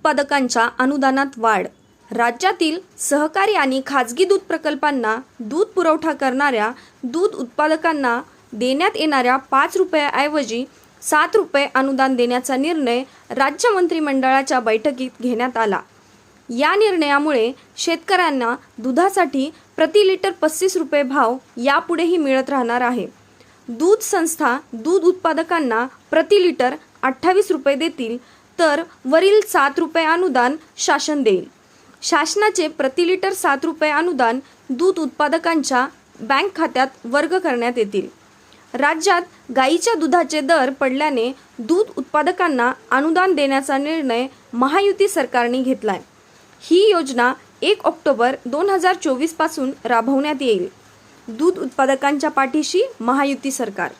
उत्पादकांच्या अनुदानात वाढ. राज्यातील सहकारी आणि खाजगी दूध प्रकल्पांना दूध पुरवठा करणाऱ्या दूध उत्पादकांना देण्यात येणाऱ्या पाच रुपयाऐवजी सात रुपये अनुदान देण्याचा निर्णय राज्य मंत्रिमंडळाच्या बैठकीत घेण्यात आला. या निर्णयामुळे शेतकऱ्यांना दुधासाठी प्रति लिटर पस्तीस रुपये भाव यापुढेही मिळत राहणार आहे. दूध संस्था दूध उत्पादकांना प्रति लिटर अठ्ठावीस रुपये देतील तर वरील सात रुपये अनुदान शासन देईल. शासनाचे प्रति लिटर सात रुपये अनुदान दूध उत्पादकांच्या बँक खात्यात वर्ग करण्यात येतील. राज्यात गाईच्या दुधाचे दर पडल्याने दूध उत्पादकांना अनुदान देण्याचा निर्णय महायुती सरकारने घेतलाय. ही योजना एक ऑक्टोबर दोन हजार चोवीसपासून राबवण्यात येईल. दूध उत्पादकांच्या पाठीशी महायुती सरकार.